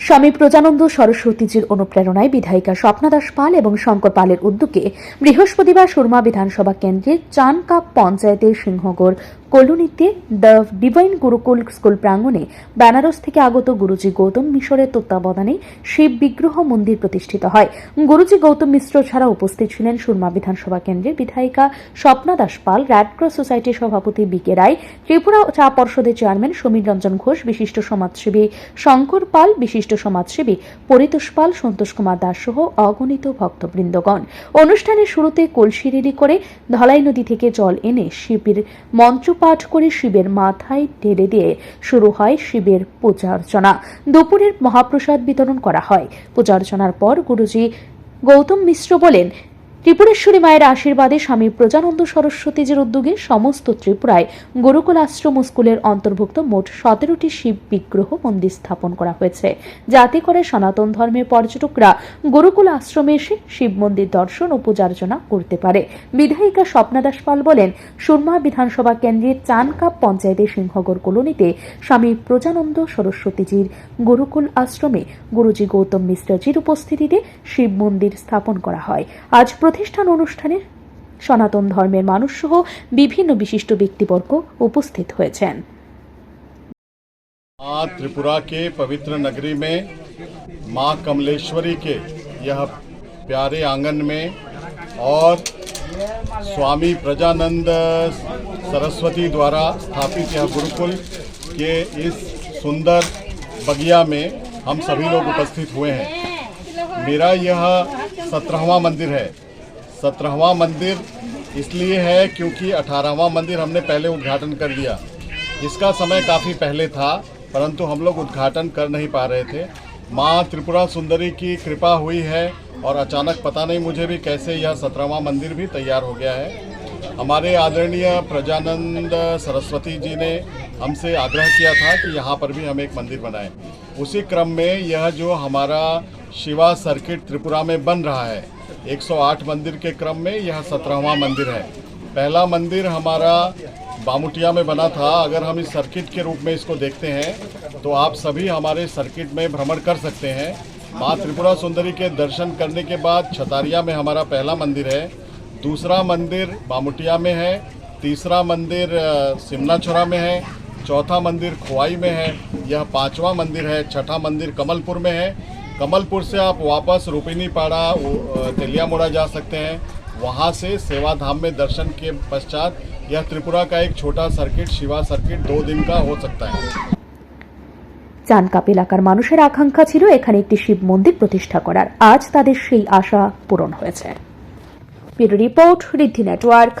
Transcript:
স্বামী প্রজানন্দ সরস্বতীজির অনুপ্রেরণায় বিধায়িকা স্বপ্না দাস পাল এবং শঙ্কর পালের উদ্যোগে বৃহস্পতিবার সুরমা বিধানসভা কেন্দ্রের চানকাপ পঞ্চায়েতের সিংহগড় কলোনিতে দ্য ডিভাইন গুরুকুল স্কুল প্রাঙ্গণে বেনারস থেকে আগত গুরুজি গৌতম মিশরের তত্ত্বাবধানে শিব বিগ্রহ মন্দির প্রতিষ্ঠিত হয়। গুরুজি গৌতম মিশ্র ছাড়া উপস্থিত ছিলেন সুরমা বিধানসভা কেন্দ্রের বিধায়িকা স্বপ্না দাস পাল রেডক্রস সোসাইটির সভাপতি বি কে রায়, ত্রিপুরা চা পর্ষদের চেয়ারম্যান সমীর রঞ্জন ঘোষ, বিশিষ্ট সমাজসেবী শঙ্কর পাল, বিশিষ্ট সমাজসেবী পরিতোষ পাল, সন্তোষ কুমার দাস সহ অগণিত ভক্তবৃন্দগণ। অনুষ্ঠানের শুরুতে কলসি করে ধলাই নদী থেকে জল এনে শিবের মন্ত্রপাঠ করে শিবের মাথায় ঢেলে দিয়ে শুরু হয় শিবের পূজা অর্চনা। দুপুরের মহাপ্রসাদ বিতরণ করা হয়। পূজা অর্চনার পর গুরুজি গৌতম মিশ্র বলেন ত্রিপুরেশ্বরী মায়ের আশীর্বাদে স্বামী প্রজানন্দ সরস্বতীজির উদ্যোগে সমস্ত ত্রিপুরায় গুরুকুল আশ্রম স্কুলের অন্তর্ভুক্ত মোট সতেরোটি শিব বিগ্রহ মন্দির স্থাপন করা হয়েছে। যাতে করে সনাতন ধর্মের পর্যটকরা গুরুকুল আশ্রমে এসে শিব মন্দির দর্শন ও পূজার্চনা করতে পারে। বিধায়িকা স্বপ্না দাস পাল বলেন, সুরমা বিধানসভা কেন্দ্রের চানকাপ পঞ্চায়েতের সিংহগড় কলোনিতে স্বামী প্রজানন্দ সরস্বতীজির গুরুকুল আশ্রমে গুরুজি গৌতম মিশ্রজির উপস্থিতিতে শিব মন্দির স্থাপন করা হয়। আজ প্রতিষ্ঠান অনুষ্ঠানে সনাতন ধর্মের মানুষ সহ বিভিন্ন বিশিষ্ট ব্যক্তিবর্গ উপস্থিত হয়েছেন माँ त्रिपुरा के पवित्र नगरी में माँ कमलेश्वरी के यह प्यारे आंगन में और स्वामी प्रजानंद सरस्वती द्वारा स्थापित यह गुरुकुल के इस सुंदर बगिया में हम सभी लोग उपस्थित हुए हैं मेरा यह सत्रहवां मंदिर है सत्रहवां मंदिर इसलिए है क्योंकि अठारहवां मंदिर हमने पहले उद्घाटन कर दिया। इसका समय काफ़ी पहले था, परंतु हम लोग उद्घाटन कर नहीं पा रहे थे। माँ त्रिपुरा सुंदरी की कृपा हुई है और अचानक पता नहीं मुझे भी कैसे यह सत्रहवां मंदिर भी तैयार हो गया है। हमारे आदरणीय प्रजानंद सरस्वती जी ने हमसे आग्रह किया था कि यहाँ पर भी हम एक मंदिर बनाएँ। उसी क्रम में यह जो हमारा शिवा सर्किट त्रिपुरा में बन रहा है 108 मंदिर के क्रम में यह सत्रहवां मंदिर है। पहला मंदिर हमारा बामुटिया में बना था। अगर हम इस सर्किट के रूप में इसको देखते हैं तो आप सभी हमारे सर्किट में भ्रमण कर सकते हैं। माँ त्रिपुरा सुंदरी के दर्शन करने के बाद छतारिया में हमारा पहला मंदिर है। दूसरा मंदिर बामुटिया में है। तीसरा मंदिर अ, सिमना छोरा में है। चौथा मंदिर खोआई में है। यह पांचवा मंदिर है। छठा मंदिर कमलपुर में है। कमलपुर से आप वापस रूपिनी पाड़ा उ- तेलिया मोड़ा जा सकते हैं वहाँ से सेवा धाम में दर्शन के पश्चात यह त्रिपुरा का एक छोटा सर्किट शिवा सर्किट दो दिन का हो सकता है চানকাপ এলাকার মানুষের আকাঙ্ক্ষা ছিল এখানে একটি শিব মন্দির প্রতিষ্ঠা করার আজ তাদের সেই আশা পূরণ হয়েছে ব্যুরো রিপোর্ট রিদ্ধি নেটওয়ার্ক